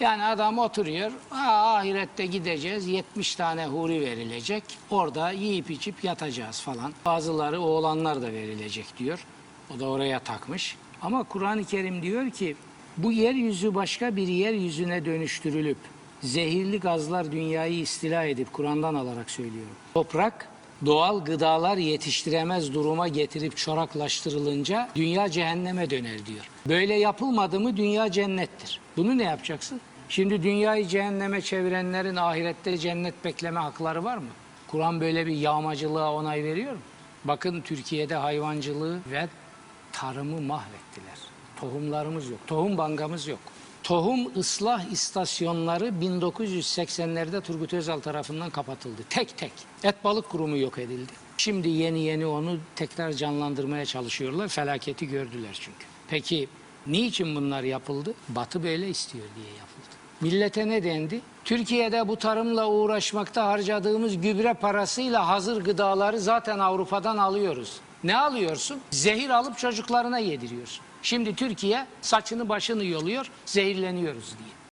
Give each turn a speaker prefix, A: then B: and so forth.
A: Yani adam oturuyor, ha, ahirette gideceğiz, 70 tane huri verilecek. Orada yiyip içip yatacağız falan. Bazıları oğlanlar da verilecek diyor. O da oraya takmış. Ama Kur'an-ı Kerim diyor ki bu yeryüzü başka bir yeryüzüne dönüştürülüp zehirli gazlar dünyayı istila edip Kur'an'dan alarak söylüyorum. Toprak doğal gıdalar yetiştiremez duruma getirip çoraklaştırılınca dünya cehenneme döner diyor. Böyle yapılmadı mı dünya cennettir. Bunu ne yapacaksın? Şimdi dünyayı cehenneme çevirenlerin ahirette cennet bekleme hakları var mı? Kur'an böyle bir yağmacılığa onay veriyor mu? Bakın Türkiye'de hayvancılığı ve tarımı mahvettiler. Tohumlarımız yok. Tohum bankamız yok. Tohum ıslah istasyonları 1980'lerde Turgut Özal tarafından kapatıldı. Tek tek. Et balık kurumu yok edildi. Şimdi yeni yeni onu tekrar canlandırmaya çalışıyorlar. Felaketi gördüler çünkü. Peki niçin bunlar yapıldı? Batı böyle istiyor diye yapıldı. Millete ne dendi? Türkiye'de bu tarımla uğraşmakta harcadığımız gübre parasıyla hazır gıdaları zaten Avrupa'dan alıyoruz. Ne alıyorsun? Zehir alıp çocuklarına yediriyorsun. Şimdi Türkiye saçını başını yoluyor, zehirleniyoruz diye.